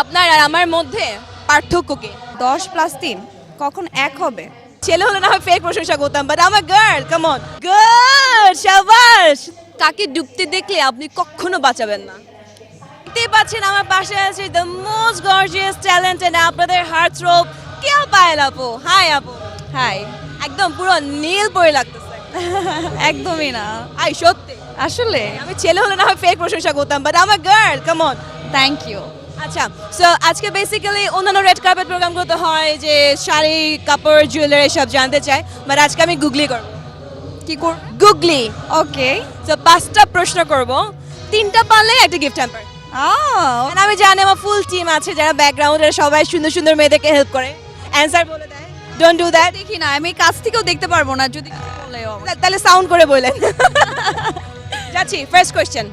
আপনার আর আমার মধ্যে পার্থক্য কি? দশ প্লাস তিন কখন এক হবে? ছেলে হলে না ফেক প্রশংসা করতাম বাট আমার গার্ল কাম অন গুড শাবাশ কাকে ডুবতে দেখলে আপনি কখনো বাঁচাবেন না। দেখতেই পাচ্ছেন আমার পাশে আছে দ্য মোস্ট গর্জিয়াস ট্যালেন্টেড আপনাদের হার্ট থ্রোপ কে পায়েল আপু? হাই আপু। হাই একদম পুরো নীল পরে লাগতেছে। একদমই না। আই সত্যি। আসলে? আমি ছেলে হলে না হয় ফেক প্রশংসা করতাম বাট আমার girl come on thank you আচ্ছা সো আজকে বেসিক্যালি অন্যান্য রেড কার্পেট প্রোগ্রামগুলোতে হয় যে শাড়ি কাপড় জুয়েলারি সব জানতে চাই বাট আজকে আমি গুগলি করব। কি কর? Googly okay. তো পাঁচটা প্রশ্ন করব। তিনটা পারলে একটা গিফট হ্যাম্পার আমি জানি আমার ফুল টিম আছে যারা ব্যাকগ্রাউন্ডে সবাই সুন্দর সুন্দর মেয়েদেরকে হেল্প করে। অ্যান্সার বলে দেয়। ডোন্ট ডু দ্যাট দেখি না আমি কাছ থেকেও দেখতে পারব না যদি তাহলে সাউন্ড করে বলেন। যাচ্ছি ফার্স্ট কোয়েশ্চেন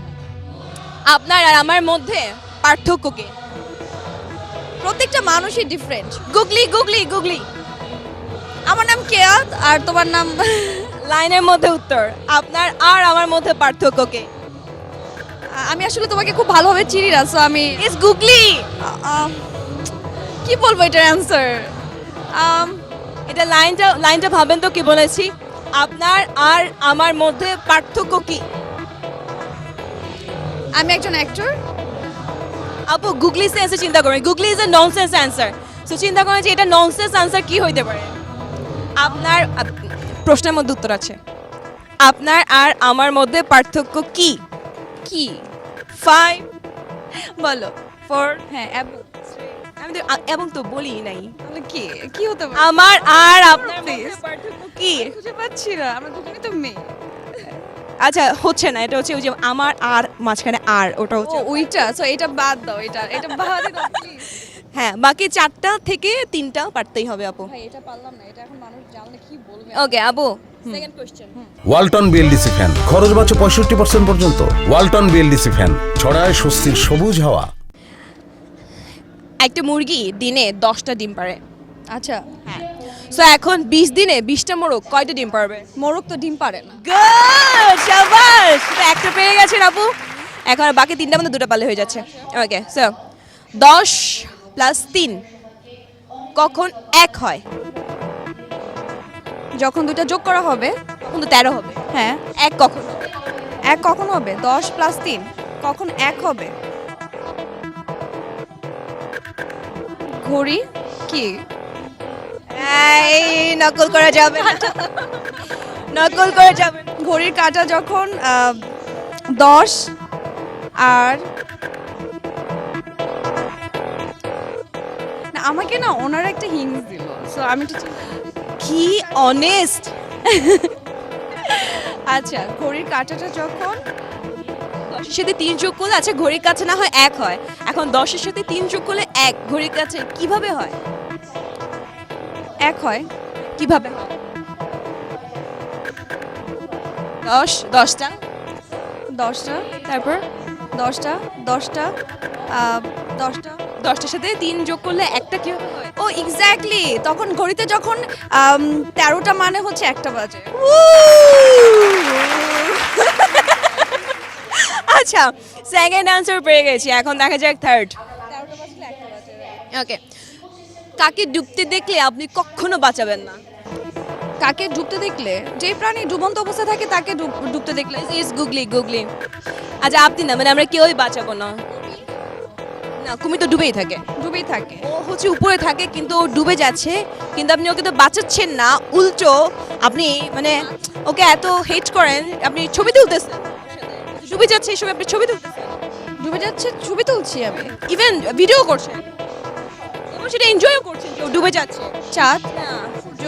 আপনার আর আমার মধ্যে পার্থক্য কি প্রত্যেকটা মানুষই ডিফারেন্ট গুগলি গুগলি গুগলি। আমার নাম কেয়াত আর তোমার নাম? লাইনের মধ্যে উত্তর। আপনার আর আমার মধ্যে পার্থক্যকে। আমি আসলে তোমাকে খুব ভালোভাবে চিনি না সো আমি ইস গুগলি! কি বলব এটার অ্যান্সার এটা লাইনটা লাইনটা ভাবেন তো কি বলেছি? আপনার আর আমার মধ্যে পার্থক্য কি? আমি একজন অ্যাক্টর আপু গুগলি সেন্সে চিন্তা করেন googly is a nonsense answer so চিন্তা করেন যে এটা ননসেন্স অ্যান্সার কি হইতে পারে। আপনার প্রশ্নের মধ্যে উত্তর আছে। আপনার আর আমার মধ্যে পার্থক্য কি? কি? ফাইভ বলো। ফোর হ্যাঁ এবং আমি তো এবং তো বলি নাই। কি কি হতে আমার আর আপনার কি? খুঁজে পাচ্ছি না। আমরা দুজনেই তো মেয়ে। আচ্ছা হচ্ছে না এটা হচ্ছে ওই যে আমার আর মাঝখানে আর ওটা হচ্ছে ওইটা সো এটা বাদ দাও এটা এটা বাদ দাও হ্যাঁ বাকি চারটা থেকে তিনটা পারতেই হবে আপু। ভাই এটা পারলাম না এটা এখন মানুষ জানলে কি বলবে? ওকে আপু ওয়ালটন বিএলডিসি ফ্যান খরচ বাঁচে পঁয়ষট্টি পার্সেন্ট পর্যন্ত। ওয়ালটন বিএলডিসি ফ্যান ছড়ায় স্বস্তির সবুজ হাওয়া। একটা মুরগি দিনে দশটা ডিম পারে। আচ্ছা। হ্যাঁ। সো এখন বিশ দিনে বিশটা মোরগ কয়টা ডিম পারবে? মোরগ তো ডিম পারে না। গুড শাবাশ তো একটা পেয়ে গেছেন আপু এখন বাকি তিনটা মধ্যে দুটো পালে হয়ে যাচ্ছে। ওকে সো দশ প্লাস তিন কখন এক হয়? যখন দুটো যোগ করা হবে তখন তো তেরো হবে। হ্যাঁ। এক কখন? এক কখন হবে? দশ প্লাস তিন কখন এক হবে? ঘড়ি কি? এই নকল করা যাবে। নকল করা যাবে ঘড়ির কাঁটা যখন দশ আর আমাকে না ওনার একটা হিংস দিল। সো আমি কি অনেস্ট আচ্ছা ঘড়ির কাঁটাটা যখন দশের সাথে তিন যোগ করলে আচ্ছা ঘড়ির কাছে না হয় এক হয়। এখন দশের সাথে তিন যোগ করলে এক, ঘড়ির কাছে কীভাবে হয়? এক হয়। কীভাবে? দশ, দশটা। দশটা, তারপর দশটা দশটা দশটা, দশটার সাথে তিন যোগ করলে একটা হয়? ও এক্স্যাক্টলি তখন ঘড়িতে যখন তেরোটা মানে হচ্ছে একটা বাজে। আচ্ছা সেকেন্ড আনসার পেয়ে গেছি। এখন দেখা যাক থার্ড ওকে কাকে ডুবতে দেখলে আপনি কখনো বাঁচাবেন না? কাকে ডুবতে দেখলে? যে প্রাণী ডুবন্ত অবস্থায় থাকে তাকে ডুব- ডুবতে দেখলে। ইজ গুগলি গুগলি আচ্ছা আপনি না মানে আমরা কেউই বাঁচাবো না। না, কুমির তো ডুবেই থাকে। ডুবেই থাকে। ও হচ্ছে উপরে থাকে, কিন্তু ও ডুবে যাচ্ছে, কিন্তু আপনি ওকে তো বাঁচাচ্ছেন না। উল্টো, আপনি মানে ওকে এত হেট করেন, আপনি ছবি তুলতেছেন। ডুবে যাচ্ছে সময় আপনি ছবি তুলতেছেন। ডুবে যাচ্ছে, ছবি তুলছি আমি। ইভেন ভিডিও করছেন। এবং সেটা এনজয়ও করছেন কেউ ডুবে যাচ্ছে। চাঁদ না সূর্য।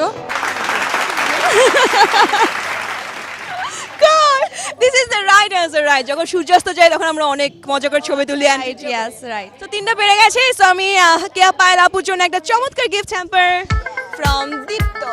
This is the right answer right যখন সূর্যাস্ত যায় তখন আমরা অনেক মজা করে ছবি তুলি রাইট ইয়াস রাইট তো তিনটা বেড়ে গেছে সো আমি কেয়া পায়েল আপুর জন্য একটা চমৎকার গিফট হ্যাম্পার ফ্রম দীপ্ত